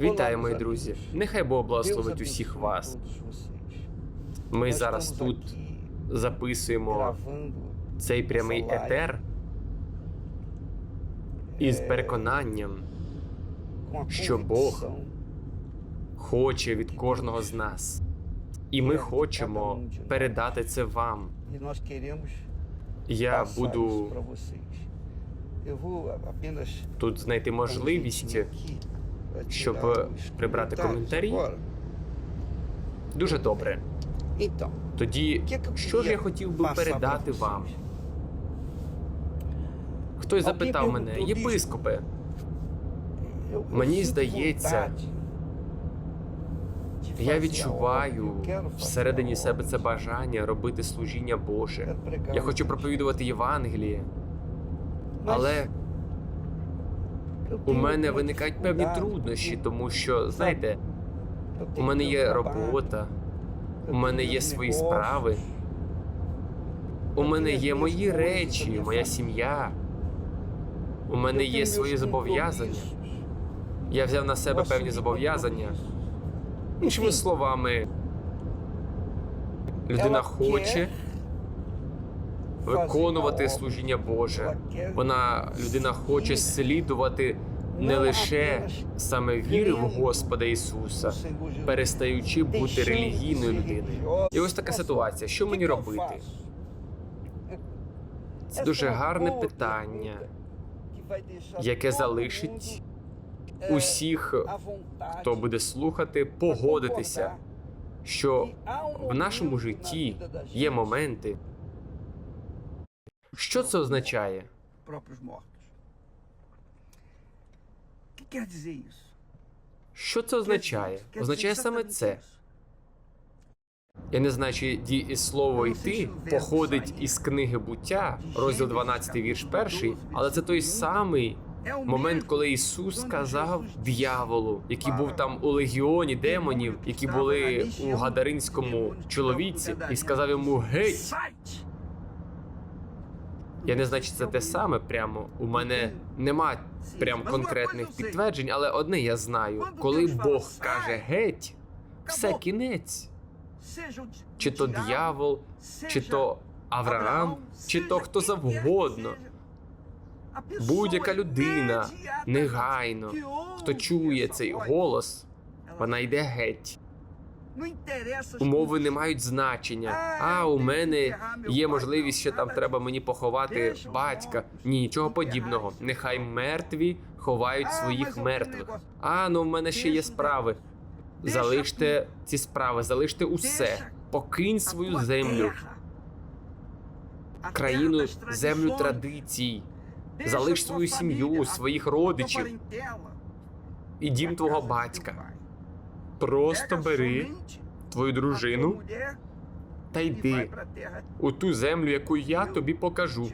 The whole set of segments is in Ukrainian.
Вітаю, мої друзі! Нехай Бог благословить усіх вас. Ми зараз тут записуємо цей прямий етер із переконанням, що Бог хоче від кожного з нас, і ми хочемо передати це вам. Я буду тут знайти можливість, щоб прибрати коментарі. Дуже добре. Тоді, що ж я хотів би передати вам? Хтось запитав мене, єпископе, мені здається, я відчуваю всередині себе це бажання робити служіння Боже. Я хочу проповідувати Євангеліє, але у мене виникають певні труднощі, тому що, знаєте, у мене є робота, у мене є свої справи, у мене є мої речі, моя сім'я, у мене є свої зобов'язання. Я взяв на себе певні зобов'язання. Іншими словами, людина хоче виконувати служіння Боже. Вона людина хоче слідувати не лише саме віри в Господа Ісуса, перестаючи бути релігійною людиною. І ось така ситуація. Що мені робити? Це дуже гарне питання, яке залишить усіх, хто буде слухати, погодитися, що в нашому житті є моменти. Що це означає? Що це означає? Означає саме це. Я не знаю, чи ді- слово йти походить із книги буття, розділ 12, вірш перший, але це той самий момент, коли Ісус сказав дияволу, який був там у легіоні демонів, які були у гадаринському чоловіці, і сказав йому геть. Я не знаю, чи це те саме прямо. У мене нема прям конкретних підтверджень, але одне я знаю: коли Бог каже геть, все кінець. Чи то диявол, чи то Авраам, чи то хто завгодно. Будь-яка людина негайно, хто чує цей голос, вона йде геть. Interessa Умови не мають значення. А у мене є можливість, що там треба мені поховати батька. Ні, нічого подібного. Нехай мертві ховають своїх мертвих. А ну в мене ще є справи. Залиште ці справи, залиште усе. Покинь свою землю, країну, землю традицій. Залиш свою сім'ю, своїх родичів і дім твого батька. Просто бери твою дружину та йди у ту землю, яку я тобі покажу.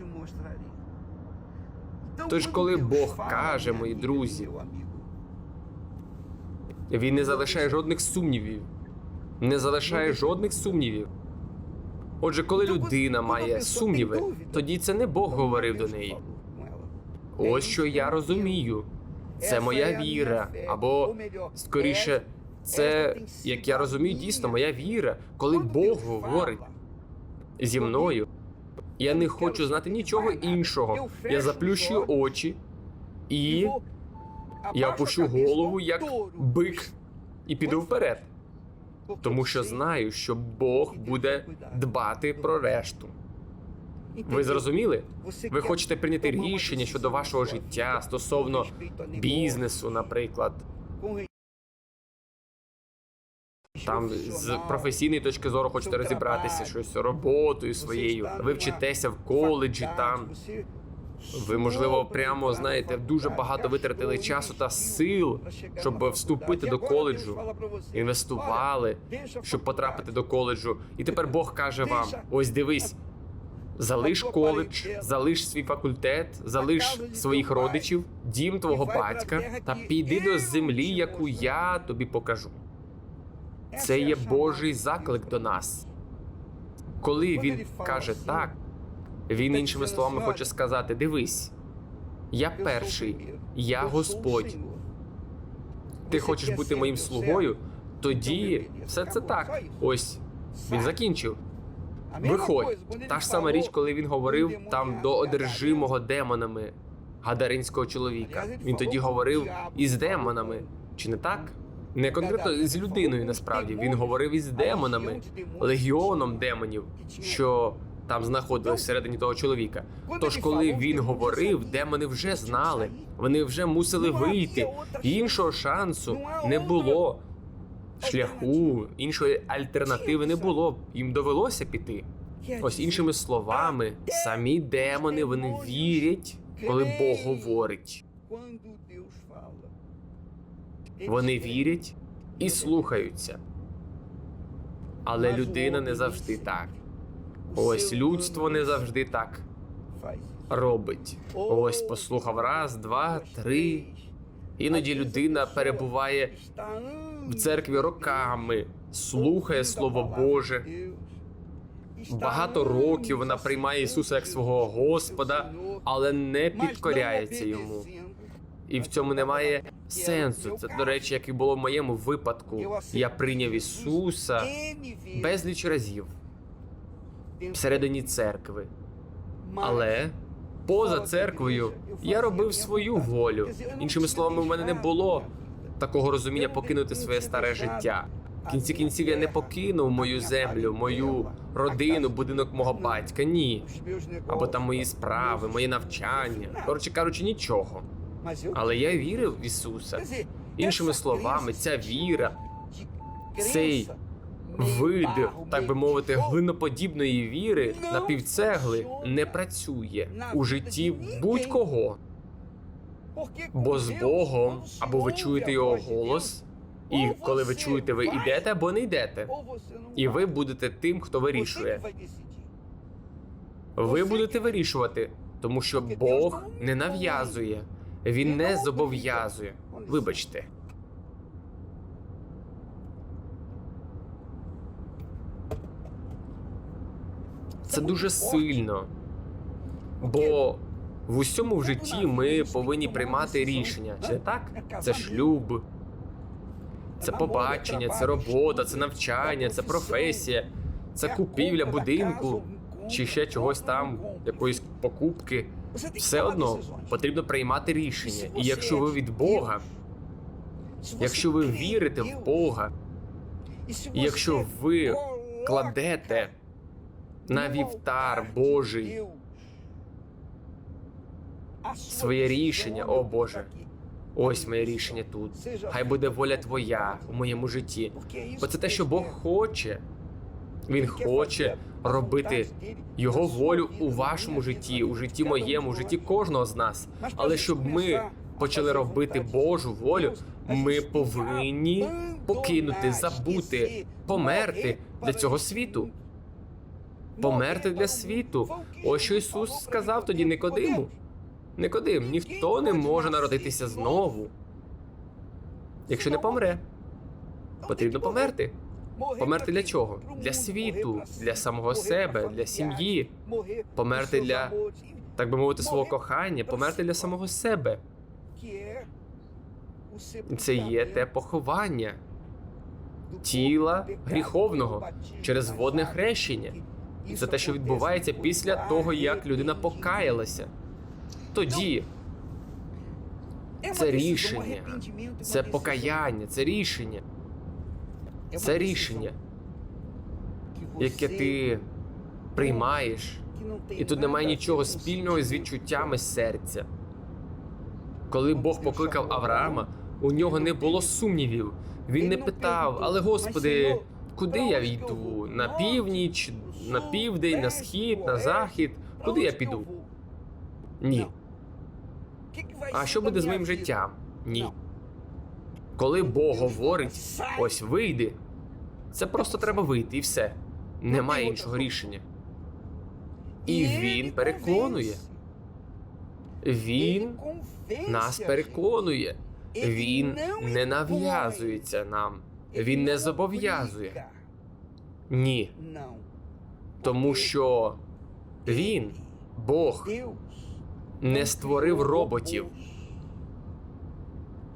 Тож, коли Бог каже, мої друзі, Він не залишає жодних сумнівів. Не залишає жодних сумнівів. Отже, коли людина має сумніви, тоді це не Бог говорив до неї. Ось що я розумію. Це моя віра. Або скоріше, це, як я розумію, дійсно моя віра. Коли Бог говорить зі мною, я не хочу знати нічого іншого. Я заплющую очі і я опущу голову як бик і піду вперед. Тому що знаю, що Бог буде дбати про решту. Ви зрозуміли? Ви хочете прийняти рішення щодо вашого життя стосовно бізнесу, наприклад, там з професійної точки зору хочете розібратися щось роботою своєю. Ви вчитеся в коледжі там. Ви, можливо, прямо знаєте, дуже багато витратили часу та сил, щоб вступити до коледжу. Інвестували, щоб потрапити до коледжу. І тепер Бог каже вам: ось дивись, залиш коледж, залиш свій факультет, залиш своїх родичів, дім твого батька, та піди до землі, яку я тобі покажу. Це є Божий заклик до нас. Коли він каже так, він іншими словами хоче сказати: дивись, я перший, я Господь. ти хочеш бути моїм слугою, тоді все це так. Ось він закінчив. Виходь. Та ж сама річ, коли він говорив там до одержимого демонами гадаринського чоловіка. Він тоді говорив із демонами, чи не так? Не конкретно з людиною, насправді він говорив із демонами, легіоном демонів, що там знаходились всередині того чоловіка. Тож, коли він говорив, демони вже знали, вони вже мусили вийти. Іншого шансу не було. Шляху, іншої альтернативи не було. Їм довелося піти. Ось іншими словами, самі демони вони вірять, коли Бог говорить. Вони вірять і слухаються. Але людина не завжди так. Ось людство не завжди так робить. Ось послухав раз, два, три. Іноді людина перебуває в церкві роками, слухає Слово Боже. Багато років вона приймає Ісуса як свого Господа, але не підкоряється йому. І в цьому немає сенсу. Це, до речі, як і було в моєму випадку. Я прийняв Ісуса безліч разів всередині церкви. Але поза церквою я робив свою волю. Іншими словами, у мене не було такого розуміння покинути своє старе життя. В кінці кінців я не покинув мою землю, мою родину, будинок мого батька. Ні. Або там мої справи, моє навчання. Коротше кажучи, нічого. Але я вірив в Ісуса. Іншими словами, ця віра, цей вид, так би мовити, глиноподібної віри на півцегли не працює у житті будь-кого. Бо з Богом або ви чуєте його голос, і коли ви чуєте, ви йдете або не йдете. І ви будете тим, хто вирішує. Ви будете вирішувати, тому що Бог не нав'язує, він не зобов'язує. Вибачте. Це дуже сильно. Бо в усьому в житті ми повинні приймати рішення. Чи не так? Це шлюб, це побачення, це робота, це навчання, це професія, це купівля будинку чи ще чогось там, якоїсь покупки. Все одно потрібно приймати рішення. І якщо ви від Бога, якщо ви вірите в Бога, і якщо ви кладете на вівтар Божий своє рішення, о Боже, ось моє рішення тут. Хай буде воля Твоя у моєму житті. Бо це те, що Бог хоче. Він хоче робити його волю у вашому житті, у житті моєму, у житті кожного з нас. Але щоб ми почали робити Божу волю, ми повинні покинути, забути, померти для цього світу. Померти для світу. Ось що Ісус сказав тоді Никодиму. Никодим, ніхто не може народитися знову. Якщо не помре, потрібно померти. Померти для чого? Для світу, для самого себе, для сім'ї, померти для, так би мовити, свого кохання, померти для самого себе. Це є те поховання тіла гріховного через водне хрещення. Це те, що відбувається після того, як людина покаялася. Тоді це рішення, це покаяння, це рішення, це рішення, яке ти приймаєш, і тут немає нічого спільного з відчуттями серця. Коли Бог покликав Авраама, у нього не було сумнівів. Він не питав, але Господи, куди я йду? На північ, на південь, на схід, на захід? Куди я піду? Ні. А що буде з моїм життям? Ні. Коли Бог говорить, ось вийди, це просто треба вийти і все. Немає іншого рішення. І він переконує. Він нас переконує. Він не нав'язується нам. Він не зобов'язує. Ні. Тому що він, Бог, не створив роботів.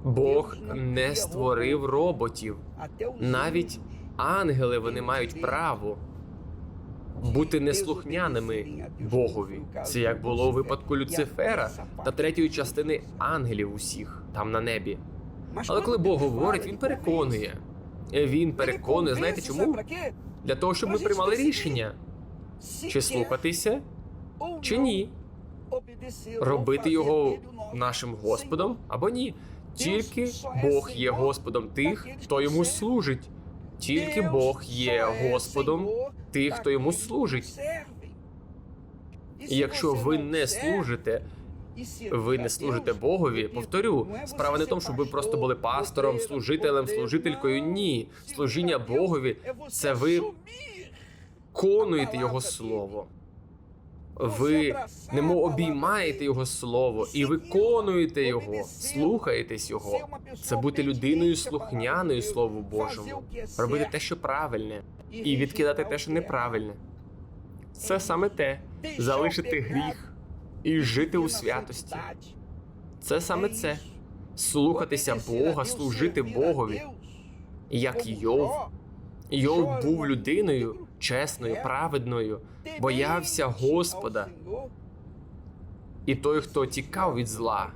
Бог не створив роботів. Навіть ангели вони мають право бути неслухняними Богові. Це як було у випадку Люцифера та третьої частини ангелів усіх там на небі. Але коли Бог говорить, він переконує. Він переконує, знаєте чому? Для того, щоб ми приймали рішення, чи слухатися, чи ні, робити його нашим Господом або ні. Тільки Бог є Господом тих, хто йому служить. Тільки Бог є Господом тих, хто йому служить. І якщо ви не служите, ви не служите Богові. Повторю, справа не в тому, щоб ви просто були пастором, служителем, служителькою. Ні, служіння Богові це ви виконуєте Його слово. Ви немов обіймаєте Його слово і виконуєте його, слухаєтесь його. Це бути людиною слухняною Слову Божому, робити те, що правильне, і відкидати те, що неправильне. Це саме те залишити гріх і жити у святості. Це саме це слухатися Бога, служити Богові. Як Йов. Йов був людиною чесною, праведною, боявся Господа. І той, хто тікав від зла,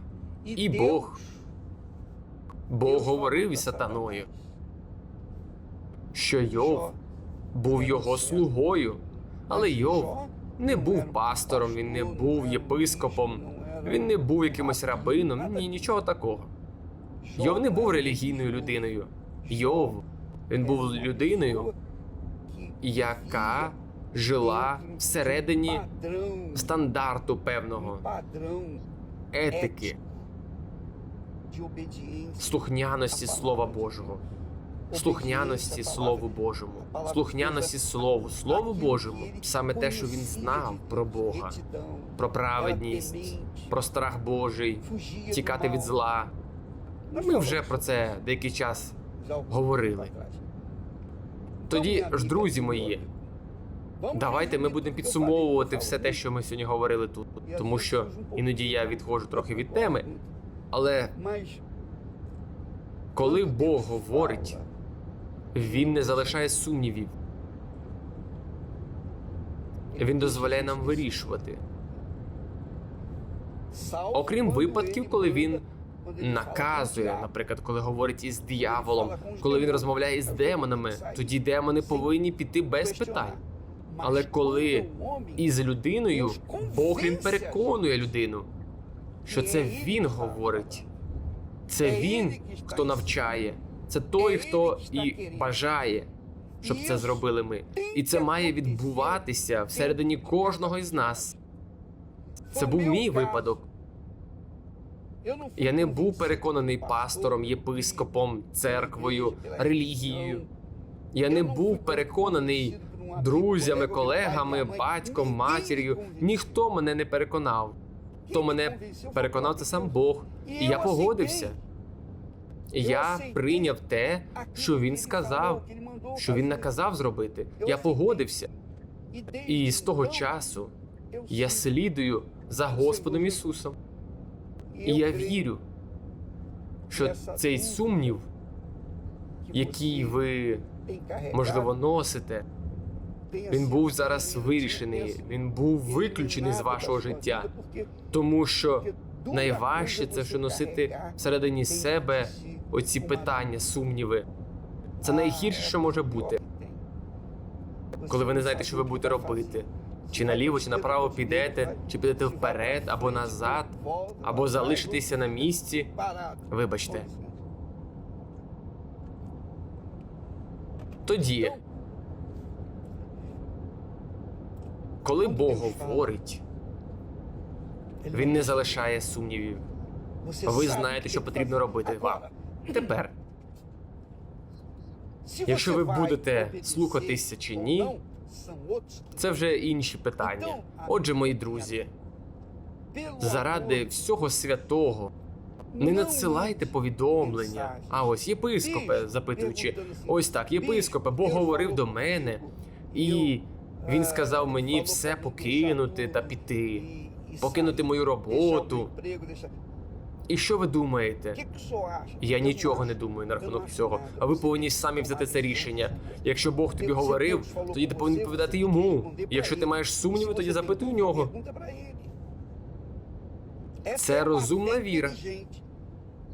і Бог. Бог говорив із сатаною, що Йов був його слугою, але Йов не був пастором, він не був єпископом, він не був якимось рабином, ні, нічого такого. Йов не був релігійною людиною. Йов він був людиною, яка жила всередині стандарту певного. Етики, слухняності Слова Божого, слухняності Слову Божому, слухняності Слову, Слову Божому, саме те, що він знав про Бога, про праведність, про страх Божий, тікати від зла. Ми вже про це деякий час говорили. Тоді ж, друзі мої, давайте ми будемо підсумовувати все те, що ми сьогодні говорили тут, тому що іноді я відходжу трохи від теми. Але коли Бог говорить, він не залишає сумнівів. Він дозволяє нам вирішувати. Окрім випадків, коли він наказує, наприклад, коли говорить із дияволом, коли він розмовляє з демонами, тоді демони повинні піти без питань. Але коли із людиною Бог він переконує людину, що це він говорить, це він, хто навчає, це той, хто і бажає, щоб це зробили ми. І це має відбуватися всередині кожного із нас. Це був мій випадок. Я не був переконаний пастором, єпископом, церквою, релігією. Я не був переконаний друзями, колегами, батьком, матір'ю. Ніхто мене не переконав. То мене переконав це сам Бог, і я погодився. Я прийняв те, що він сказав, що він наказав зробити. Я погодився. І з того часу я слідую за Господом Ісусом. І я вірю, що цей сумнів, який ви можливо носите, він був зараз вирішений, він був виключений з вашого життя, тому що найважче це що носити всередині себе оці питання, сумніви. Це найгірше, що може бути, коли ви не знаєте, що ви будете робити. Чи наліво, чи направо підете, чи підете вперед або назад, або залишитеся на місці. Вибачте. Тоді, коли Бог говорить, він не залишає сумнівів. Ви знаєте, що потрібно робити вам. Тепер, якщо ви будете слухатися чи ні, це вже інші питання. Отже, мої друзі, заради всього святого. Не надсилайте повідомлення. А ось єпископе, запитуючи, ось так, єпископе, Бог говорив до мене, і він сказав мені все покинути та піти, покинути мою роботу. І що ви думаєте? Я нічого не думаю на рахунок цього. А ви повинні самі взяти це рішення. Якщо Бог тобі говорив, тоді ти повинен відповідати йому. Якщо ти маєш сумніви, тоді запитуй у нього. Це розумна віра.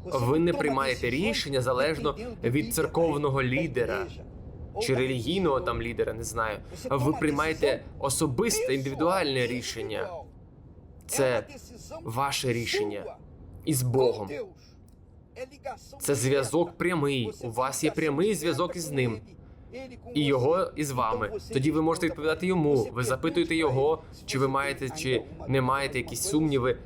Ви не приймаєте рішення залежно від церковного лідера чи релігійного там лідера, не знаю. Ви приймаєте особисте індивідуальне рішення. Це ваше рішення із Богом. Це зв'язок прямий. У вас є прямий зв'язок із ним. І його із вами. Тоді ви можете відповідати йому. Ви запитуєте його, чи ви маєте, чи не маєте якісь сумніви.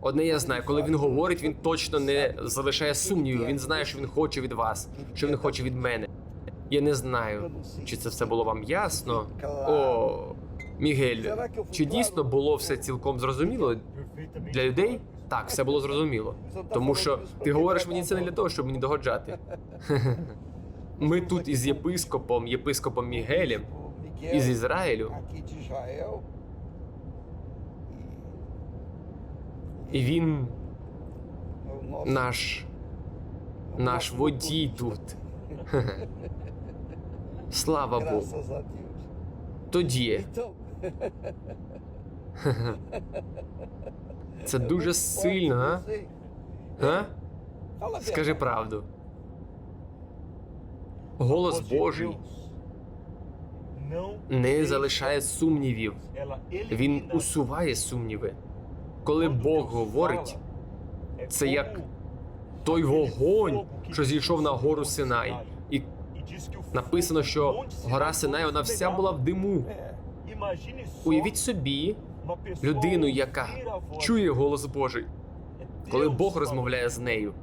Одне я знаю, коли він говорить, він точно не залишає сумнівів. Він знає, що він хоче від вас, що він хоче від мене. Я не знаю, чи це все було вам ясно. О, Мігель, чи дійсно було все цілком зрозуміло для людей? Так, все було зрозуміло. Тому що ти говориш мені це не для того, щоб мені догоджати. Ми тут із єпископом, єпископом Мігелем, із Ізраїлю, і він наш, наш водій тут. Слава Богу. Тоді це дуже сильно, а? а? Скажи правду. Голос Божий не залишає сумнівів. Він усуває сумніви. Коли Бог говорить, це як той вогонь, що зійшов на гору Синай. І написано, що гора Синай вона вся була в диму. Уявіть собі людину, яка чує голос Божий, коли Бог розмовляє з нею.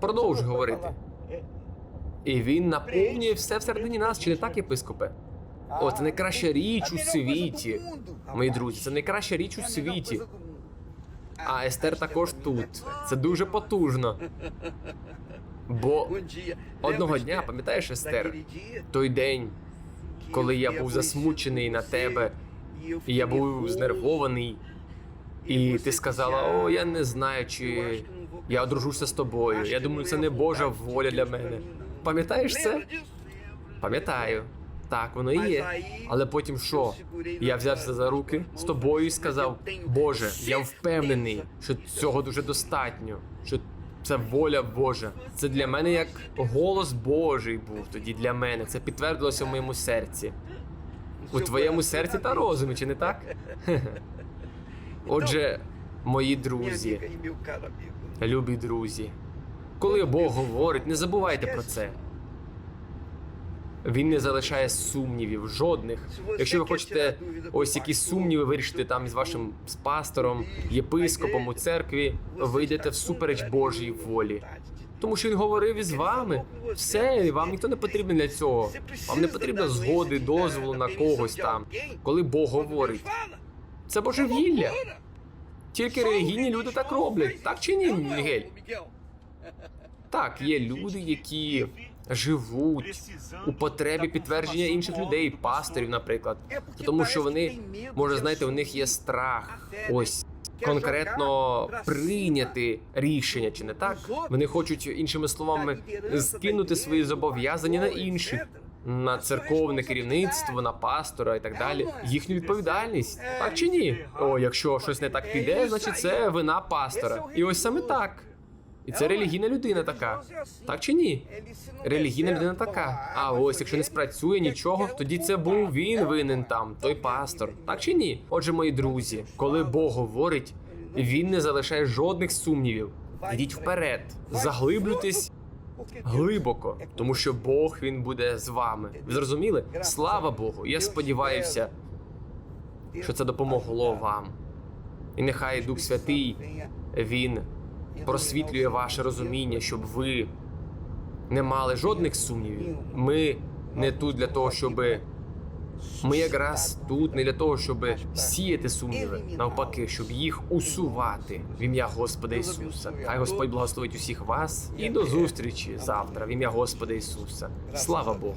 Продовжуй говорити. І він наповнює все всередині нас, чи не так, єпископе? О, це найкраща річ у світі. Мої друзі, це найкраща річ у світі. А Естер також тут. Це дуже потужно. Бо одного дня, пам'ятаєш, Естер, той день, коли я був засмучений на тебе, і я був знервований, і ти сказала: О, я не знаю, чи я одружуся з тобою. Я думаю, це не Божа воля для мене. Пам'ятаєш це? Пам'ятаю. Так, воно і є. Але потім що? Я взявся за руки з тобою і сказав: Боже, я впевнений, що цього дуже достатньо, що це воля Божа. Це для мене як голос Божий був тоді для мене. Це підтвердилося в моєму серці. У твоєму серці та розумі, чи не так? Отже, мої друзі, любі друзі, коли Бог говорить, не забувайте про це. Він не залишає сумнівів, жодних. Якщо ви хочете ось якісь сумніви вирішити там із вашим з пастором, єпископом у церкві, ви йдете всупереч Божій волі. Тому що він говорив із вами. Все, і вам ніхто не потрібен для цього. Вам не потрібно згоди, дозволу на когось там. Коли Бог говорить, це божевілля. Тільки релігійні люди так роблять, так чи ні, Мігель? Так, є люди, які живуть у потребі підтвердження інших людей, пасторів, наприклад. Тому що вони, може, знаєте, у них є страх. Ось конкретно прийняти рішення, чи не так? Вони хочуть, іншими словами, скинути свої зобов'язання на інших. На церковне керівництво, на пастора і так далі. Їхню відповідальність, так чи ні? О, якщо щось не так піде, значить це вина пастора. І ось саме так. І це релігійна людина така. Так чи ні? Релігійна людина така. А ось якщо не спрацює нічого, тоді це був він винен там, той пастор. Так чи ні? Отже, мої друзі, коли Бог говорить, він не залишає жодних сумнівів. Йдіть вперед, заглиблюйтесь глибоко, тому що Бог він буде з вами. Ви зрозуміли? Слава Богу! Я сподіваюся, що це допомогло вам. І нехай Дух Святий він просвітлює ваше розуміння, щоб ви не мали жодних сумнівів. Ми не тут для того, щоб ми якраз тут не для того, щоб сіяти сумніви, навпаки, щоб їх усувати в ім'я Господа Ісуса. Хай Господь благословить усіх вас і до зустрічі завтра в ім'я Господа Ісуса. Слава Богу!